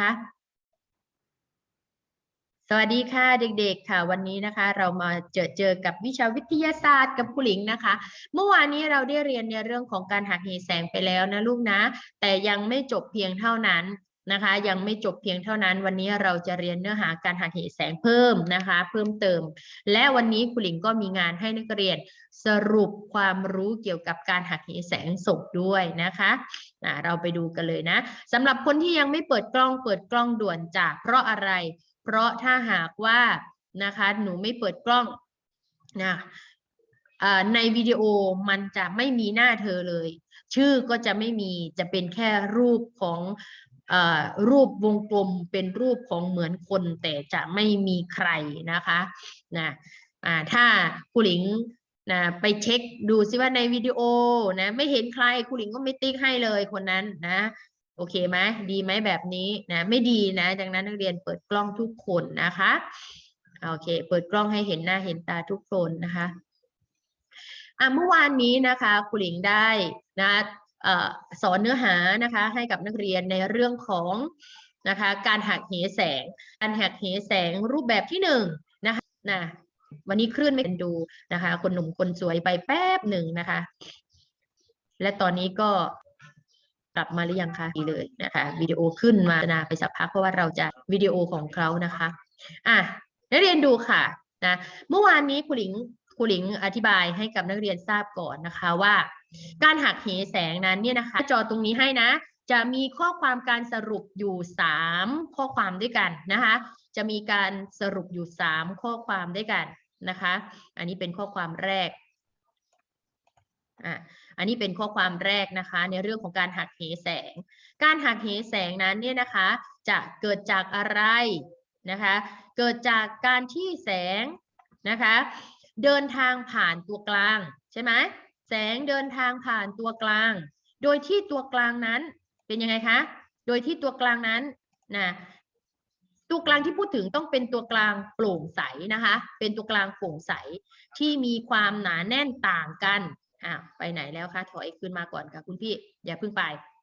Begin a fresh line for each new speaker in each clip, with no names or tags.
คะ สวัสดีค่ะเด็กๆค่ะ วันนี้นะคะ เรามาเจอเจอกับวิชาวิทยาศาสตร์กับผู้หลิงนะคะ เมื่อวานนี้เราได้เรียนในเรื่องของการหักเหแสงไปแล้วนะลูกนะ แต่ยังไม่จบเพียงเท่านั้น นะคะ ยังไม่จบเพียงเท่านั้น วันนี้เราจะเรียนเนื้อหาการหักเหแสงเพิ่มนะคะ เพิ่มเติม และวันนี้ครูหลิงก็มีงานให้นักเรียนสรุปความรู้เกี่ยวกับการหักเหแสงศพด้วยนะคะะเราไปดูกันเลยนะสำหรับคนที่ยังไม่เปิดกล้องเปิดกล้องด่วนจ้ะเพราะอะไร เพราะถ้าหากว่านะคะหนูไม่เปิดกล้องนะในวิดีโอมันจะไม่มีหน้าเธอเลย ชื่อก็จะไม่มีจะเป็นแค่รูปของ รูปวงกลมเป็นรูปของเหมือนคน แต่จะไม่มีใครนะคะนะถ้าครูหลิงนะไปเช็คดูซิว่าในวิดีโอนะไม่เห็นใครครูหลิงก็ไม่ติ๊กให้เลยคนนั้นนะโอเคไหมดีไหมแบบนี้นะไม่ดีนะดังนั้นนักเรียนเปิดกล้องทุกคนนะคะโอเค เปิดกล้องให้เห็นหน้าเห็นตาทุกคนนะคะอะเมื่อวานนี้นะคะครูหลิงได้นะ สอนเนื้อหานะคะให้กับนักเรียนในเรื่องของนะคะการหักเหแสง การหักเหแสงรูปแบบที่หนึ่งนะคะนะวันนี้คลื่นไม่เป็นดูนะคะ คนหนุ่มคนสวยไปแป๊บหนึ่งนะคะ และตอนนี้ก็กลับมาหรือยังคะดีเลยนะคะวิดีโอขึ้นมานาไปสักพักเพราะว่าเราจะวิดีโอของเขานะคะอะนักเรียนดูค่ะนะเมื่อวานนี้ครูหลิงครูหลิงอธิบายให้กับนักเรียนทราบก่อนนะคะว่า การหักเหแสงนั้นเนี่ยนะคะ จอตรงนี้ให้นะ จะมีข้อความการสรุปอยู่สามข้อความด้วยกันนะคะ จะมีการสรุปอยู่สามข้อความด้วยกันนะคะ อันนี้เป็นข้อความแรกอะอันนี้เป็นข้อความแรกนะคะ ในเรื่องของการหักเหแสง การหักเหแสงนั้นเนี่ยนะคะ จะเกิดจากอะไรนะคะ เกิดจากการที่แสงนะคะ เดินทางผ่านตัวกลางใช่ไหม แสงเดินทางผ่านตัวกลาง โดยที่ตัวกลางนั้นเป็นยังไงคะ โดยที่ตัวกลางนั้นนะตัวกลางที่พูดถึงต้องเป็นตัวกลางโปร่งใสนะคะ เป็นตัวกลางโปร่งใสที่มีความหนาแน่นต่างกันอะไปไหนแล้วคะถอยขึ้นมาก่อนค่ะคุณพี่อย่าเพิ่งไป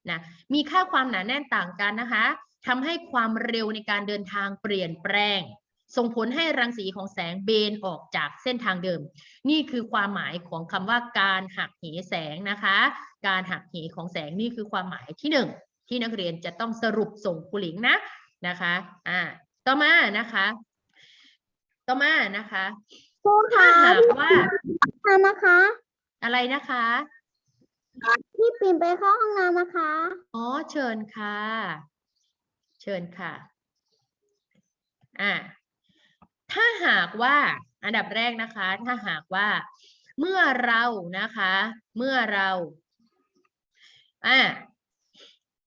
นะมีค่าความหนาแน่นต่างกันนะคะทำให้ความเร็วในการเดินทางเปลี่ยนแปลง ส่งผลให้รังสีของแสงเบนออกจากเส้นทางเดิม นี่คือความหมายของคำว่าการหักเหแสงนะคะ การหักเหของแสงนี่คือความหมายที่หนึ่งที่นักเรียนจะต้องสรุปส่งครูหลิงนะนะคะอ่าต่อมานะคะ ต่อมานะคะ
ครู
ถ้า
คะ
หากว่า
น้ำนะคะ
อะไรนะคะ
พี่ปิ่นไปเข้าห้องน้ำนะคะ
อ๋อ เชิญค่ะ เชิญค่ะ อ่า ถ้าหากว่าอันดับแรกนะคะ ถ้าหากว่าเมื่อเรานะคะ เมื่อเราอ่า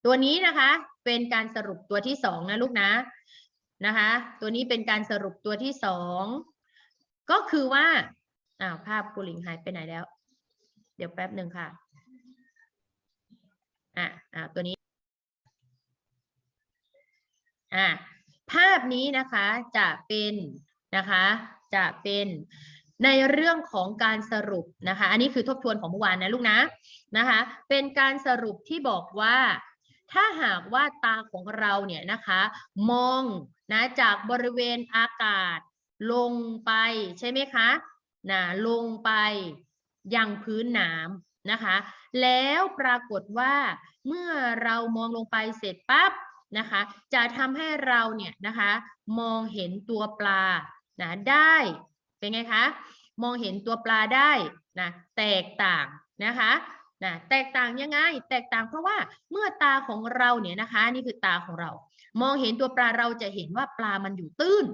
ตัวนี้นะคะ เป็นการสรุปตัวที่สองนะลูกนะนะคะ ตัวนี้เป็นการสรุปตัวที่สองก็คือว่าอ้าวภาพกูหลิงหายไปไหนแล้ว เดี๋ยวแป๊บหนึ่งค่ะอะอ่าตัวนี้อะภาพนี้นะคะจะเป็น นะคะ จะเป็นในเรื่องของการสรุปนะคะ อันนี้คือทบทวนของเมื่อวานนะลูกนะนะคะ เป็นการสรุปที่บอกว่า ถ้าหากว่าตาของเราเนี่ยนะคะ มองนะจากบริเวณอากาศ ลงไปใช่ไหมคะนะลงไปยังพื้นน้ำนะคะ แล้วปรากฏว่าเมื่อเรามองลงไปเสร็จปั๊บนะคะ จะทำให้เราเนี่ยนะคะ มองเห็นตัวปลา นะได้เป็นไงคะมองเห็นตัวปลาได้นะแตกต่างนะคะนะแตกต่างยังไง แตกต่างเพราะว่าเมื่อตาของเราเนี่ยนะคะนี่คือตาของเรา มองเห็นตัวปลาเราจะเห็นว่าปลามันอยู่ตื้น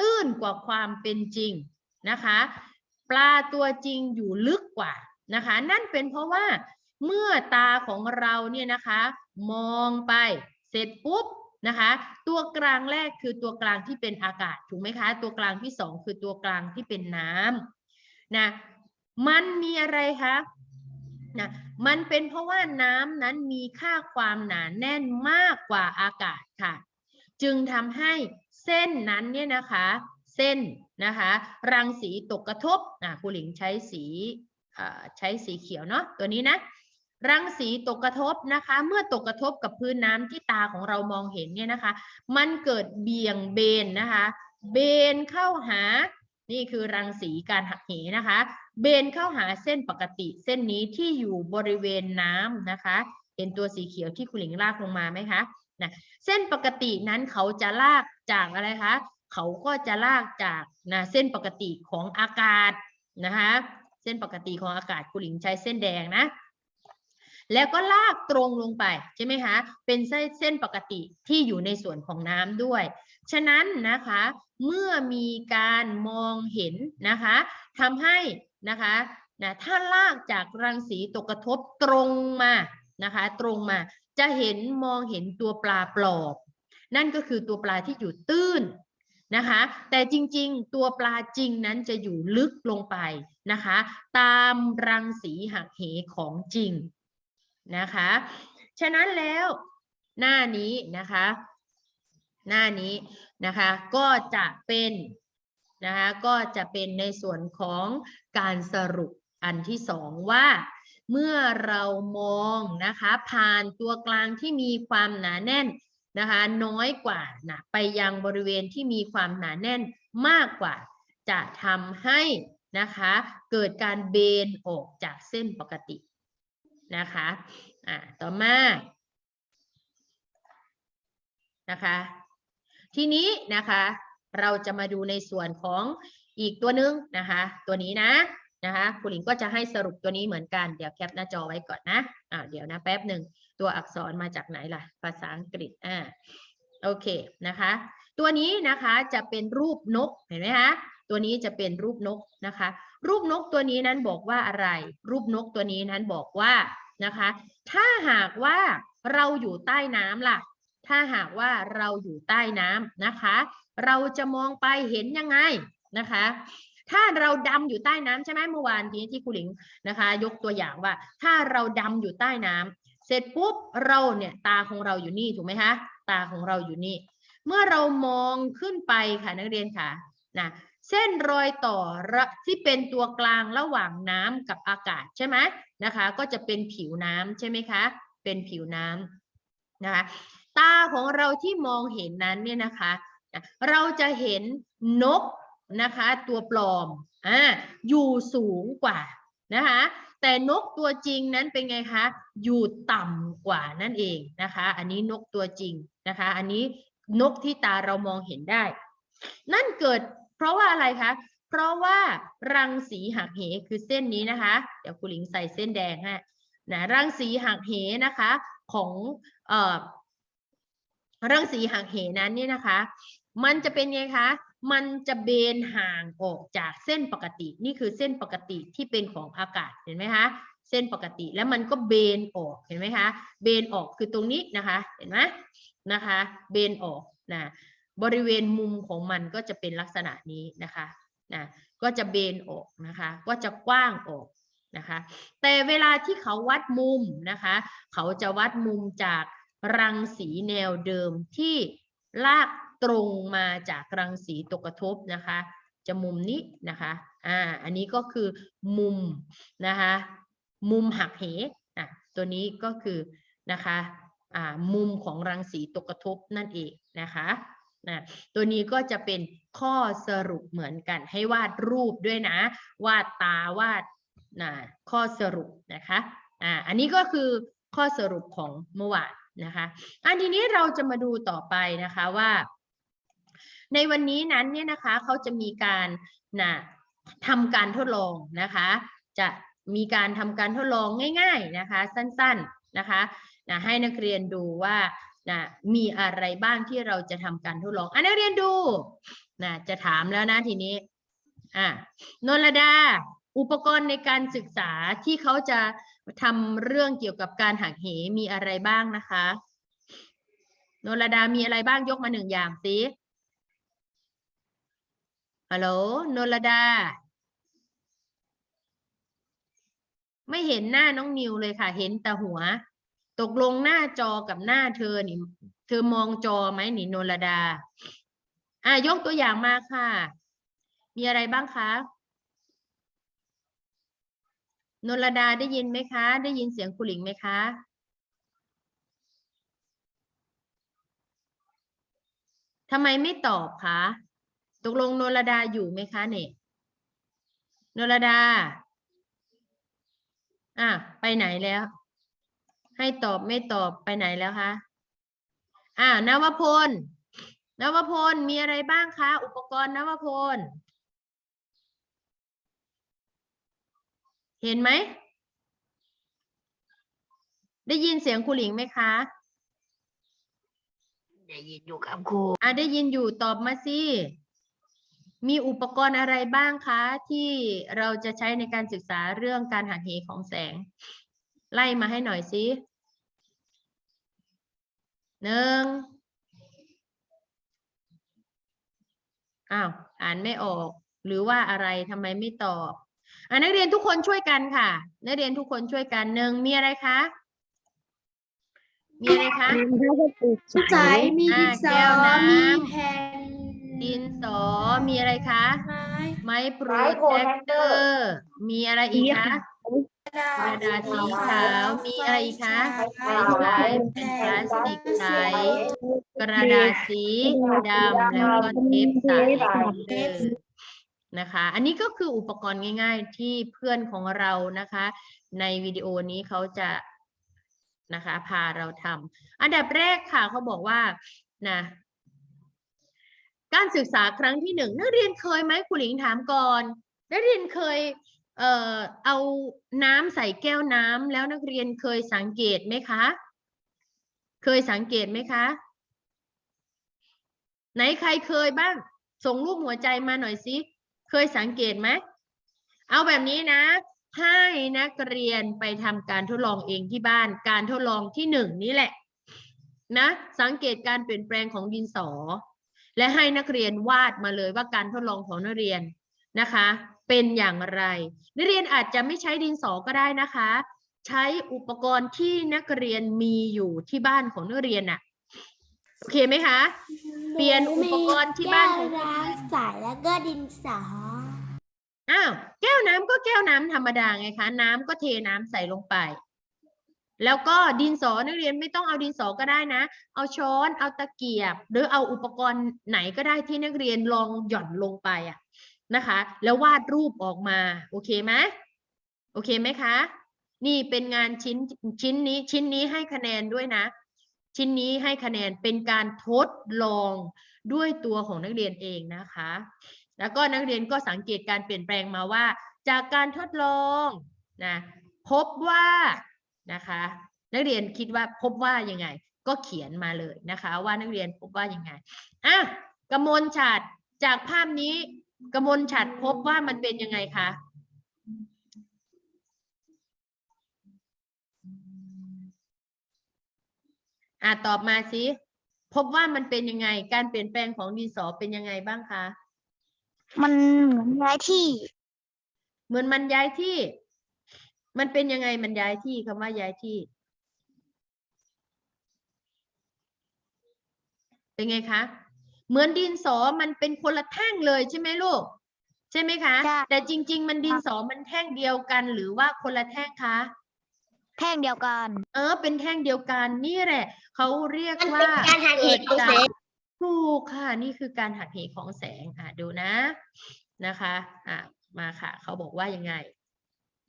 ตื้นกว่าความเป็นจริงนะคะ ปลาตัวจริงอยู่ลึกกว่านะคะ นั่นเป็นเพราะว่าเมื่อตาของเราเนี่ยนะคะ มองไปเสร็จปุ๊บ นะคะ ตัวกลางแรกคือตัวกลางที่เป็นอากาศถูกไหมคะ ตัวกลางที่สองคือตัวกลางที่เป็นน้ำนะมันมีอะไรคะนะมันเป็นเพราะว่าน้ำนั้นมีค่าความหนาแน่นมากกว่าอากาศค่ะ จึงทำให้เส้นนั้นเนี่ยนะคะ เส้นนะคะ รังสีตกกระทบอะครูหลิงใช้สีใช้สีเขียวเนาะตัวนี้นะ รังสีตกกระทบนะคะ เมื่อตกกระทบกับพื้นน้ำที่ตาของเรามองเห็นเนี่ยนะคะ มันเกิดเบี่ยงเบนนะคะ เบนเข้าหา นี่คือรังสีการหักเหนะคะ เบนเข้าหาเส้นปกติเส้นนี้ที่อยู่บริเวณน้ำนะคะ เห็นตัวสีเขียวที่คุณหลิงลากลงมาไหมคะนะเส้นปกตินั้นเขาจะลากจากอะไรคะ เขาก็จะลากจากนะเส้นปกติของอากาศนะคะ เส้นปกติของอากาศคุณหลิงใช้เส้นแดงนะ แล้วก็ลากตรงลงไปใช่ไหมคะเป็นเส้นเส้นปกติที่อยู่ในส่วนของน้ำด้วย ฉะนั้นนะคะเมื่อมีการมองเห็นนะคะทำให้นะคะนะถ้าลากจากรังสีตกกระทบตรงมานะคะ ตรงมาจะเห็นมองเห็นตัวปลาปลอบนั่นก็คือตัวปลาที่อยู่ตื้นนะคะ แต่จริงๆ ตัวปลาจริงนั้นจะอยู่ลึกลงไปนะคะ ตามรังสีหักเหของจริง นะคะ ฉะนั้นแล้วหน้านี้นะคะ หน้านี้นะคะก็จะเป็นนะคะก็จะเป็นในส่วนของการสรุปอันที่สองว่า เมื่อเรามองนะคะผ่านตัวกลางที่มีความหนาแน่นนะคะน้อยกว่านะไปยังบริเวณที่มีความหนาแน่นมากกว่า จะทำให้นะคะเกิดการเบนออกจากเส้นปกติ นะคะอ่าต่อมานะคะ ทีนี้นะคะ เราจะมาดูในส่วนของอีกตัวหนึ่งนะคะ ตัวนี้นะนะคะคุณหลิงก็จะให้สรุปตัวนี้เหมือนกันเดี๋ยวแคปหน้าจอไว้ก่อนนะอ่าเดี๋ยวนะแป๊บหนึ่งตัวอักษรมาจากไหนล่ะ ภาษาอังกฤษอ่าโอเคนะคะ ตัวนี้นะคะจะเป็นรูปนกเห็นไหมคะ ตัวนี้จะเป็นรูปนกนะคะ รูปนกตัวนี้นั้นบอกว่าอะไร รูปนกตัวนี้นั้นบอกว่านะคะ ถ้าหากว่าเราอยู่ใต้น้ำล่ะ ถ้าหากว่าเราอยู่ใต้น้ำนะคะ เราจะมองไปเห็นยังไงนะคะ ถ้าเราดำอยู่ใต้น้ำใช่ไหมเมื่อวานนี้ที่ครูหลิงนะคะ ยกตัวอย่างว่า ถ้าเราดำอยู่ใต้น้ำเสร็จปุ๊บเราเนี่ยตาของเราอยู่นี่ถูกไหมคะตาของเราอยู่นี่ เมื่อเรามองขึ้นไปค่ะนักเรียนค่ะนะ เส้นรอยต่อที่เป็นตัวกลางระหว่างน้ำกับอากาศใช่ไหมนะคะ ก็จะเป็นผิวน้ำใช่ไหมคะ เป็นผิวน้ำนะคะ ตาของเราที่มองเห็นนั้นเนี่ยนะคะนะเราจะเห็นนกนะคะตัวปลอมอ่าอยู่สูงกว่านะคะแต่นกตัวจริงนั้นเป็นไงคะอยู่ต่ำกว่านั่นเองนะคะ อันนี้นกตัวจริงนะคะ อันนี้นกที่ตาเรามองเห็นได้ นั่นเกิด เพราะว่าอะไรคะ เพราะว่ารังสีหักเหคือเส้นนี้นะคะ เดี๋ยวครูหลิงใส่เส้นแดงให้นะรังสีหักเหนะคะของเอ่อรังสีหักเหนั้นเนี่ยนะคะ มันจะเป็นไงคะ มันจะเบนห่างออกจากเส้นปกติ นี่คือเส้นปกติที่เป็นของอากาศเห็นไหมคะ เส้นปกติแล้วมันก็เบนออกเห็นไหมคะ เบนออกคือตรงนี้นะคะ เห็นไหมนะคะ เบนออกนะ บริเวณมุมของมันก็จะเป็นลักษณะนี้นะคะนะก็จะเบนออกนะคะก็จะกว้างออกนะคะแต่เวลาที่เขาวัดมุมนะคะเขาจะวัดมุมจากรังสีแนวเดิมที่ลากตรงมาจากรังสีตกกระทบนะคะจะมุมนี้นะคะอ่าอันนี้ก็คือมุมนะคะมุมหักเหอะตัวนี้ก็คือนะคะอ่ามุมของรังสีตกกระทบนั่นเองนะคะ นะตัวนี้ก็จะเป็นข้อสรุปเหมือนกัน ให้วาดรูปด้วยนะ วาดตาวาดนะข้อสรุปนะคะอ่าอันนี้ก็คือข้อสรุปของเมื่อวานนะคะอันทีนี้เราจะมาดูต่อไปนะคะว่า ในวันนี้นั้นเนี่ยนะคะเขาจะมีการนะทำการทดลองนะคะ จะมีการทำการทดลองง่าย ๆนะคะ สั้นๆนะคะนะให้นักเรียนดูว่า นะมีอะไรบ้างที่เราจะทำการทดลองอะนักเรียนดูนะจะถามแล้วนะทีนี้อะนนรดาอุปกรณ์ในการศึกษาที่เขาจะทำเรื่องเกี่ยวกับการหักเหมีอะไรบ้างนะคะนนรดามีอะไรบ้างยกมาหนึ่งอย่างสิฮัลโหลนนรดา ไม่เห็นหน้าน้องนิวเลยค่ะ เห็นแต่หัว ตกลงหน้าจอกับหน้าเธอนี่ เธอมองจอไหมนี่นรดา อะยกตัวอย่างมาค่ะ มีอะไรบ้างคะนรดาได้ยินไหมคะ ได้ยินเสียงครูหลิงไหมคะ ทำไมไม่ตอบคะ ตกลงนรดาอยู่ไหมคะเนี่ยนรดา อะ ไปไหนแล้ว ให้ตอบไม่ตอบไปไหนแล้วคะอ่านวพลนวพลมีอะไรบ้างคะ อุปกรณ์นวพล เห็นไหม ได้ยินเสียงครูหลิงไหมคะ
ได้ยินอยู่ครับครู
อะได้ยินอยู่ตอบมาสิ มีอุปกรณ์อะไรบ้างคะ ที่เราจะใช้ในการศึกษาเรื่องการหักเหของแสง ไล่มาให้หน่อยสิหนึ่งอ้าวอ่านไม่ออก หรือว่าอะไรทำไมไม่ตอบอะนักเรียนทุกคนช่วยกันค่ะ นักเรียนทุกคนช่วยกันหนึ่งมีอะไรคะมีอะไรคะ
ใสมี
อ่า
ดินส
แก้
อ
วน้ำ
มีแผ่น
ดินสอมีอะไรคะ
ไม้
ไม้โปรเจคเตอร์ มีอะไรอีกคะ กระดาษสีขาว มีอะไรอีกคะไฟฉายเป็นพลาสติกใสกระดาษสีดำแล้วก็เทปใสเออนะคะ อันนี้ก็คืออุปกรณ์ง่าย ๆ ที่เพื่อนของเรานะคะ ในวิดีโอนี้เขาจะนะคะ พาเราทำอันดับแรกค่ะเขาบอกว่านะการศึกษาครั้งที่หนึ่งนักเรียนเคยไหมครูหลิงถามก่อนนักเรียนเคย เอ่อเอาน้ำใส่แก้วน้ำแล้วนักเรียนเคยสังเกตไหมคะ เคยสังเกตไหมคะ ไหนใครเคยบ้าง ส่งรูปหัวใจมาหน่อยสิเคยสังเกตไหมเอาแบบนี้นะ ให้นักเรียนไปทำการทดลองเองที่บ้าน การทดลองที่หนึ่งนี่แหละนะ สังเกตการเปลี่ยนแปลงของดินสอ และให้นักเรียนวาดมาเลยว่าการทดลองของนักเรียนนะคะ เป็นอย่างไร นักเรียนอาจจะไม่ใช้ดินสอก็ได้นะคะ ใช้อุปกรณ์ที่นักเรียนมีอยู่ที่บ้านของนักเรียนน่ะโอเคไหมคะ เปลี่ยนอุปกรณ์ที่บ้านของ
แก้วน้ำใสแล้วก็ดินสอ
อ้าวแก้วน้ำก็แก้วน้ำธรรมดาไงคะน้ำก็เทน้ำใส่ลงไป แล้วก็ดินสอนักเรียนไม่ต้องเอาดินสอก็ได้นะ เอาช้อนเอาตะเกียบ หรือเอาอุปกรณ์ไหนก็ได้ที่นักเรียนลองหย่อนลงไปอะ นะคะ แล้ววาดรูปออกมา โอเคไหมโอเคไหมคะ นี่เป็นงานชิ้นชิ้นนี้ชิ้นนี้ให้คะแนนด้วยนะ ชิ้นนี้ให้คะแนนเป็นการทดลองด้วยตัวของนักเรียนเองนะคะ แล้วก็นักเรียนก็สังเกตการเปลี่ยนแปลงมาว่า จากการทดลองนะพบว่านะคะ นักเรียนคิดว่าพบว่ายังไง ก็เขียนมาเลยนะคะ ว่านักเรียนพบว่ายังไงอะกระมวลฉัดจากภาพนี้ กมลฉัดพบว่ามันเป็นยังไงคะอะตอบมาสิพบว่ามันเป็นยังไง การเปลี่ยนแปลงของดินสอเป็นยังไงบ้างคะ
มันเหมือนย้ายที่
เหมือนมันย้ายที่ มันเป็นยังไงมันย้ายที่คำว่าย้ายที่ เป็นไงคะ เหมือนดินสอมันเป็นคนละแท่งเลยใช่ไหมลูก ใช่ไหมคะ
ใช่
แต่จริง ๆ มันดินสอมันแท่งเดียวกันหรือว่าคนละแท่งคะ
แท่งเดียวกัน
เออ เป็นแท่งเดียวกันนี่แหละเขาเรียก
มัน
ว่า
เป็นการหักเห
เกิด
ของ
จา
แส
ก
ง
ถูกค่ะนี่คือการหักเหของแสงอะดูนะนะคะอะมาค่ะเขาบอกว่ายังไง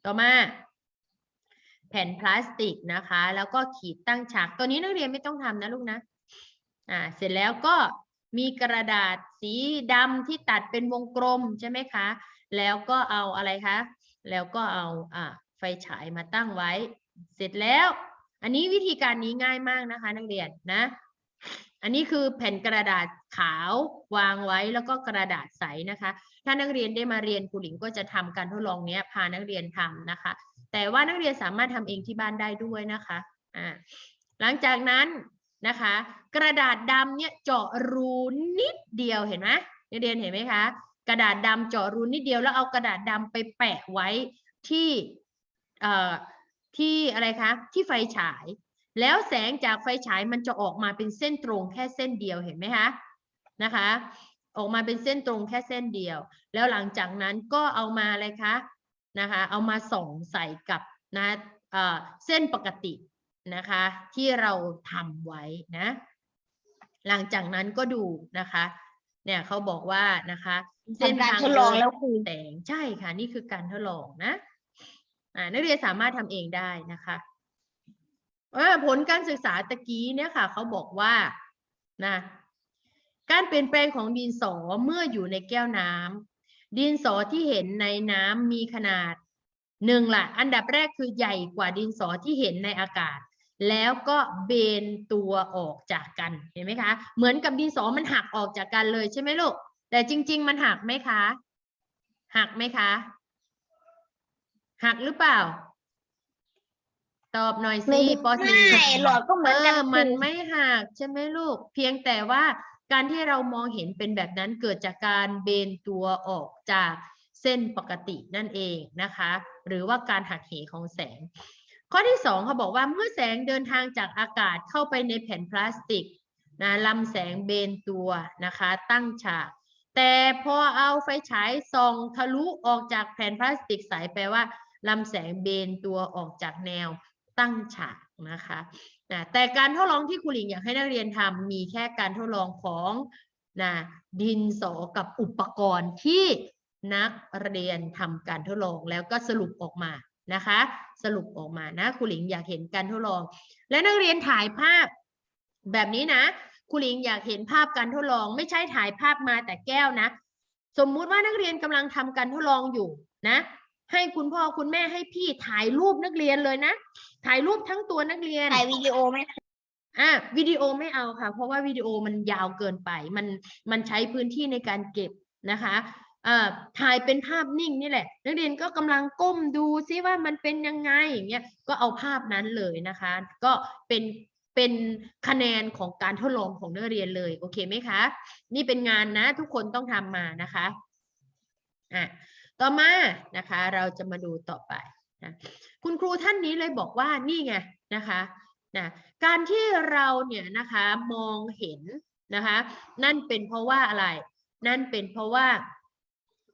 ต่อมา แผ่นพลาสติกนะคะ แล้วก็ขีดตั้งฉากตัวนี้นักเรียนไม่ต้องทำนะลูกนะ อ่า เสร็จแล้วก็ มีกระดาษสีดำที่ตัดเป็นวงกลมใช่ไหมคะ แล้วก็เอาอะไรคะ แล้วก็เอาอ่าไฟฉายมาตั้งไว้ เสร็จแล้ว อันนี้วิธีการนี้ง่ายมากนะคะ นักเรียนนะ อันนี้คือแผ่นกระดาษขาววางไว้แล้วก็กระดาษใสนะคะ ถ้านักเรียนได้มาเรียนครูหลิงก็จะทำการทดลองเนี้ยพานักเรียนทำนะคะ แต่ว่านักเรียนสามารถทำเองที่บ้านได้ด้วยนะคะ อ่า หลังจากนั้น นะคะ กระดาษดำเนี่ยเจาะรูนิดเดียวเห็นไหมเรียนเห็นไหมคะ กระดาษดำเจาะรูนิดเดียวแล้วเอากระดาษดำไปแปะไว้ที่เอ่อที่อะไรคะที่ไฟฉาย แล้วแสงจากไฟฉายมันจะออกมาเป็นเส้นตรงแค่เส้นเดียวเห็นไหมคะนะคะ ออกมาเป็นเส้นตรงแค่เส้นเดียว แล้วหลังจากนั้นก็เอามาอะไรคะนะคะ เอามาส่องใส่กับนะเอ่อเส้นปกติ นะคะที่เราทำไว้นะ หลังจากนั้นก็ดูนะคะ เนี่ยเขาบอกว่านะคะเส้น
ทำการ
ทาง
ทดลอง
เดิน
แล้วครู
แสงใช่ค่ะ นี่คือการทดลองนะอ่านักเรียนสามารถทำเองได้นะคะเออผลการศึกษาตะกี้เนี่ยค่ะเขาบอกว่านะการเปลี่ยนแปลงของดินสอเมื่ออยู่ในแก้วน้ำดินสอที่เห็นในน้ำมีขนาดหนึ่งละอันดับแรกคือใหญ่กว่าดินสอที่เห็นในอากาศ แล้วก็เบนตัวออกจากกันเห็นไหมคะ เหมือนกับดินสอมันหักออกจากกันเลยใช่ไหมลูก แต่จริง ๆ มันหักไหมคะ หักไหมคะ หักหรือเปล่า ตอบหน่อยสิปสี่
ไม่หลอดก็เหมือนกัน
เออ
ครู
มันไม่หักใช่ไหมลูก เพียงแต่ว่าการที่เรามองเห็นเป็นแบบนั้นเกิดจากการเบนตัวออกจากเส้นปกตินั่นเองนะคะ หรือว่าการหักเหของแสง ข้อที่สองเขาบอกว่าเมื่อแสงเดินทางจากอากาศเข้าไปในแผ่นพลาสติกนะลำแสงเบนตัวนะคะตั้งฉาก แต่พอเอาไฟฉายส่องทะลุออกจากแผ่นพลาสติกใสแปลว่าลำแสงเบนตัวออกจากแนวตั้งฉากนะคะนะแต่การทดลองที่ครูหลิงอยากให้นักเรียนทำมีแค่การทดลองของนะดินสอกับอุปกรณ์ที่นักเรียนทำการทดลองแล้วก็สรุปออกมา นะคะ สรุปออกมานะครูหลิงอยากเห็นการทดลอง และนักเรียนถ่ายภาพแบบนี้นะครูหลิงอยากเห็นภาพการทดลอง ไม่ใช่ถ่ายภาพมาแต่แก้วนะ สมมุติว่านักเรียนกำลังทำการทดลองอยู่นะให้คุณพ่อคุณแม่ให้พี่ถ่ายรูปนักเรียนเลยนะ ถ่ายรูปทั้งตัวนักเรียน
ถ่ายวิดีโอไหม
อะวิดีโอไม่เอาค่ะ เพราะว่าวิดีโอมันยาวเกินไป มันมันใช้พื้นที่ในการเก็บนะคะเอ่อ ถ่ายเป็นภาพนิ่งนี่แหละ นักเรียนก็กำลังก้มดูซิว่ามันเป็นยังไงอย่างเงี้ยก็เอาภาพนั้นเลยนะคะ ก็เป็นเป็นคะแนนของการทดลองของนักเรียนเลยโอเคไหมคะ นี่เป็นงานนะทุกคนต้องทำมานะคะอะต่อมานะคะ เราจะมาดูต่อไปนะคุณครูท่านนี้เลยบอกว่านี่ไงนะคะนะการที่เราเนี่ยนะคะมองเห็นนะคะ นั่นเป็นเพราะว่าอะไร นั่นเป็นเพราะว่า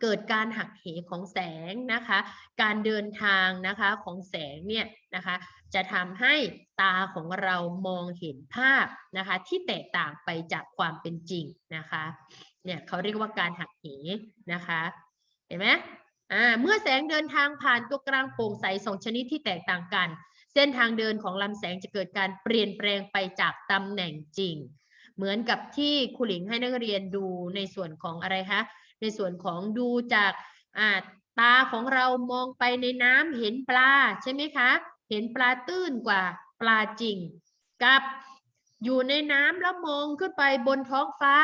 เกิดการหักเหของแสงนะคะ การเดินทางนะคะของแสงเนี่ยนะคะจะทำให้ตาของเรามองเห็นภาพนะคะที่แตกต่างไปจากความเป็นจริงนะคะเนี่ยเขาเรียกว่าการหักเหนะคะเห็นไหมอ่าเมื่อแสงเดินทางผ่านตัวกลางโปร่งใสสองชนิดที่แตกต่างกัน เส้นทางเดินของลำแสงจะเกิดการเปลี่ยนแปลงไปจากตำแหน่งจริง เหมือนกับที่ครูหลิงให้นักเรียนดูในส่วนของอะไรคะ ในส่วนของดูจากอ่าตาของเรามองไปในน้ำเห็นปลาใช่ไหมคะ เห็นปลาตื้นกว่าปลาจริง กับอยู่ในน้ำแล้วมองขึ้นไปบนท้องฟ้า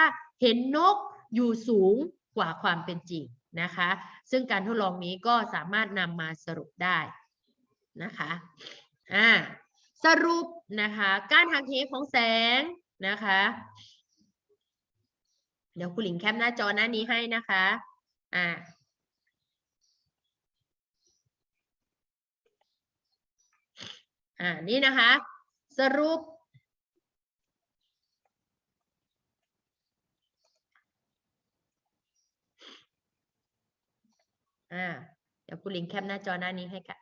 เห็นนกอยู่สูงกว่าความเป็นจริงนะคะ ซึ่งการทดลองนี้ก็สามารถนำมาสรุปได้นะคะอ่าสรุปนะคะ การหักเหของแสงนะคะ เดี๋ยวคุณหลิงแคปหน้าจอหน้านี้ให้นะคะ อ่า อ่า นี่นะคะ สรุป อ่า เดี๋ยวคุณหลิงแคปหน้าจอหน้านี้ให้ค่ะ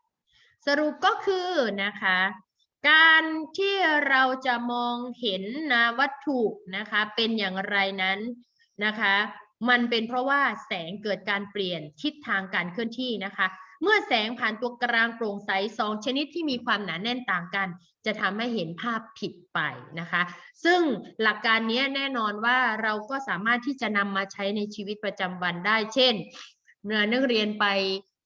สรุปก็คือนะคะการที่เราจะมองเห็นนะวัตถุนะคะเป็นอย่างไรนั้น นะคะ มันเป็นเพราะว่าแสงเกิดการเปลี่ยนทิศทางการเคลื่อนที่นะคะ เมื่อแสงผ่านตัวกลางโปร่งใสสองชนิดที่มีความหนาแน่นต่างกัน จะทำให้เห็นภาพผิดไปนะคะ ซึ่งหลักการนี้แน่นอนว่าเราก็สามารถที่จะนำมาใช้ในชีวิตประจำวันได้ เช่นเมื่อนักเรียนไป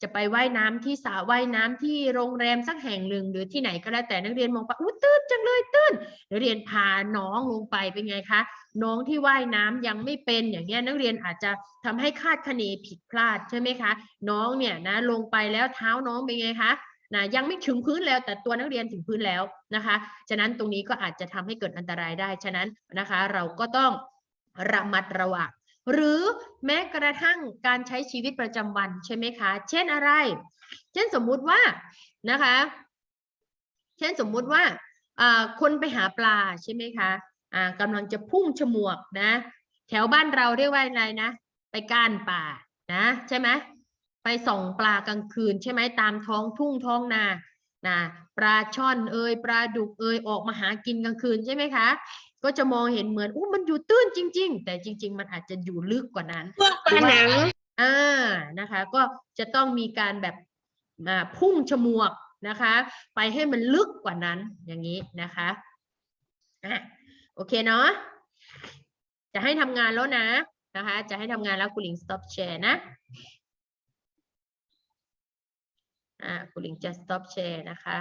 จะไปว่ายน้ำที่สระว่ายน้ำที่โรงแรมสักแห่งหนึ่งหรือที่ไหนก็แล้วแต่นักเรียนมองไปอู้ตื้นจังเลยตื้นนักเรียนพาน้องลงไปเป็นไงคะ น้องที่ว่ายน้ำยังไม่เป็นอย่างเงี้ยนักเรียนอาจจะทำให้คาดคะเนผิดพลาดใช่ไหมคะ น้องเนี่ยนะลงไปแล้วเท้าน้องเป็นไงคะนะยังไม่ถึงพื้นแล้วแต่ตัวนักเรียนถึงพื้นแล้วนะคะ ฉะนั้นตรงนี้ก็อาจจะทำให้เกิดอันตรายได้ ฉะนั้นนะคะ เราก็ต้องระมัดระวังหรือแม้กระทั่งการใช้ชีวิตประจำวันใช่ไหมคะ เช่นอะไร เช่นสมมุติว่านะคะ เช่นสมมุติว่าอ่าคนไปหาปลาใช่ไหมคะ อ่ากำลังจะพุ่งฉมวกนะ แถวบ้านเราเรียกว่าอะไรนะ ไปก้านป่านะใช่ไหมไปส่องปลากลางคืนใช่ไหมตามท้องทุ่งท้องนานะปลาช่อนเอยปลาดุกเอยออกมาหากินกลางคืนใช่ไหมคะ ก็จะมองเห็นเหมือนอู้มันอยู่ตื้นจริง ๆ แต่จริง ๆ มันอาจจะอยู่ลึกกว่านั้น
พวกปลาหนัง
อ่านะคะ ก็จะต้องมีการแบบอ่าพุ่งฉมวกนะคะ ไปให้มันลึกกว่านั้นอย่างนี้นะคะอะ โอเคเนาะจะให้ทำงานแล้วนะนะคะ จะให้ทำงานแล้วคุณหลิง stop share นะอ่าคุณหลิงจะ stop share นะคะ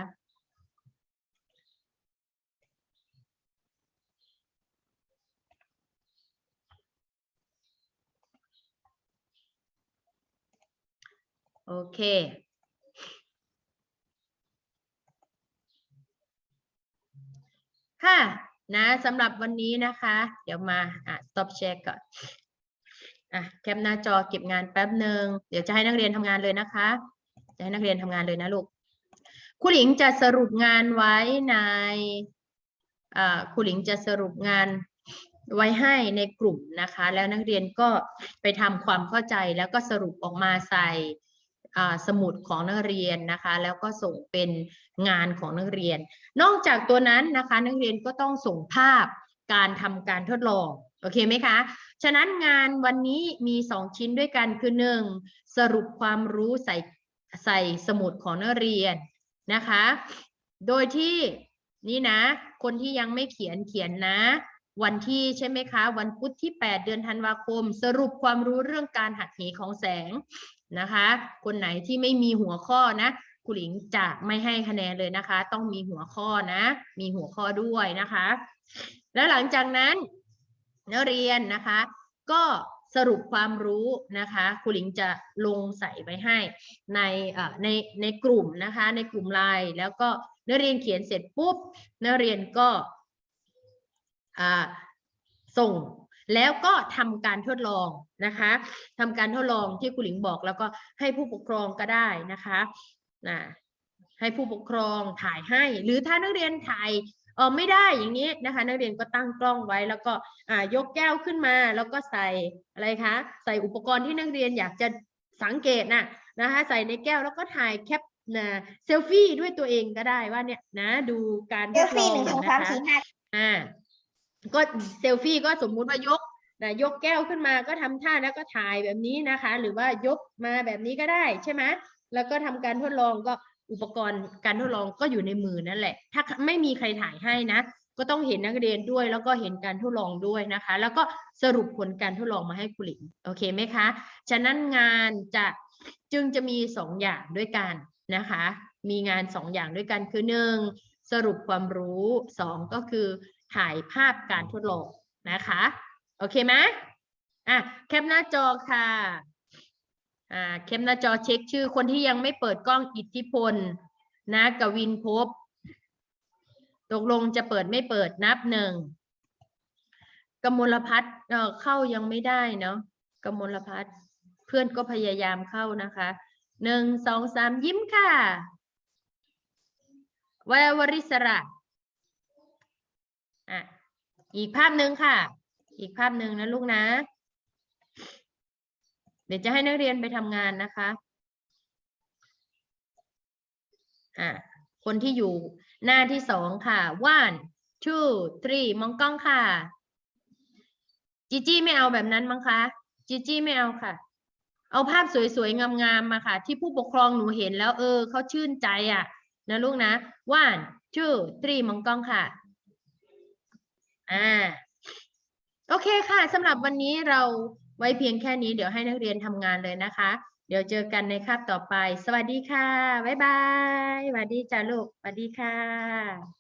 โอเค ค่ะ นะสำหรับวันนี้นะคะ เดี๋ยวมาอะ stop share ก่อนอะแคปหน้าจอเก็บงานแป๊บหนึ่งเดี๋ยวจะให้นักเรียนทำงานเลยนะคะ จะให้นักเรียนทำงานเลยนะลูกครูหลิงจะสรุปงานไว้ในอ่าครูหลิงจะสรุปงานไว้ให้ในกลุ่มนะคะ แล้วนักเรียนก็ไปทำความเข้าใจแล้วก็สรุปออกมาใส่ สมุดของนักเรียนนะคะ แล้วก็ส่งเป็นงานของนักเรียน นอกจากตัวนั้นนะคะ นักเรียนก็ต้องส่งภาพการทำการทดลองโอเคไหมคะ ฉะนั้นงานวันนี้มีสองชิ้นด้วยกันคือหนึ่งสรุปความรู้ใส่ใส่สมุดของนักเรียนนะคะ โดยที่นี่นะ คนที่ยังไม่เขียนเขียนนะ วันที่ใช่ไหมคะ วันพุธที่ 8 เดือนธันวาคม สรุปความรู้เรื่องการหักเหของแสง นะคะ คนไหนที่ไม่มีหัวข้อนะครูหลิงจะไม่ให้คะแนนเลยนะคะ ต้องมีหัวข้อนะ มีหัวข้อด้วยนะคะ แล้วหลังจากนั้นนักเรียนนะคะ ก็สรุปความรู้นะคะครูหลิงจะลงใส่ไว้ให้ในในในกลุ่มนะคะ ในกลุ่มไลน์แล้วก็นักเรียนเขียนเสร็จปุ๊บนักเรียนก็ส่ง แล้วก็ทำการทดลองนะคะทำการทดลองที่ครูหลิงบอกแล้วก็ให้ผู้ปกครองก็ได้นะคะนะให้ผู้ปกครองถ่ายให้ หรือถ้านักเรียนถ่ายเออไม่ได้อย่างนี้นะคะ นักเรียนก็ตั้งกล้องไว้แล้วก็อ่ายกแก้วขึ้นมา แล้วก็ใส่อะไรคะใส่อุปกรณ์ที่นักเรียนอยากจะสังเกตนะนะคะใส่ในแก้วแล้วก็ถ่ายแคปนะเซลฟี่ด้วยตัวเองก็ได้ว่าเนี่ยนะดูการท
เซล
ดล
ฟี่
อง
หนึ่งสอง
นะ
สาม
คะ
สี่ห้า
อ่า ก็เซลฟี่ก็สมมุติว่ายกนะยกแก้วขึ้นมาก็ทำท่าแล้วก็ถ่ายแบบนี้นะคะ หรือว่ายกมาแบบนี้ก็ได้ใช่ไหมแล้วก็ทำการทดลองก็อุปกรณ์การทดลองก็อยู่ในมือนั่นแหละ ถ้าไม่มีใครถ่ายให้นะ ก็ต้องเห็นนักเรียนด้วย แล้วก็เห็นการทดลองด้วยนะคะ แล้วก็สรุปผลการทดลองมาให้ครูหลิงโอเคไหมคะฉะนั้นงานจะจึงจะมีสองอย่างด้วยกันนะคะ มีงานสองอย่างด้วยกันคือหนึ่งสรุปความรู้สองก็คือ ถ่ายภาพการทดลองนะคะ โอเคไหมอะแคปหน้าจอค่ะอ่าแคปหน้าจอเช็คชื่อคนที่ยังไม่เปิดกล้องอิทธิพล นะกวินภพตกลงจะเปิดไม่เปิดนับหนึ่งกมลพัฒน์เอ่อเข้ายังไม่ได้เนาะกมลพัฒน์เพื่อนก็พยายามเข้านะคะหนึ่งสองสามยิ้มค่ะวยวริศระ อะอีกภาพหนึ่งค่ะ อีกภาพหนึ่งนะลูกนะ เดี๋ยวจะให้นักเรียนไปทำงานนะคะอะคนที่อยู่หน้าที่สองค่ะ one two three มองกล้องค่ะ จีจี้ไม่เอาแบบนั้นมั้งคะ จีจี้ไม่เอาค่ะ เอาภาพสวยๆ งามๆ มาค่ะ ที่ผู้ปกครองหนูเห็นแล้วเออเขาชื่นใจอะ นะลูกนะ one two three มองกล้องค่ะ อ่าโอเคค่ะสำหรับวันนี้เราไว้เพียงแค่นี้เดี๋ยวให้นักเรียนทำงานเลยนะคะ เดี๋ยวเจอกันในคาบต่อไป สวัสดีค่ะ บ๊ายบายสวัสดีจ้าลูกสวัสดีค่ะ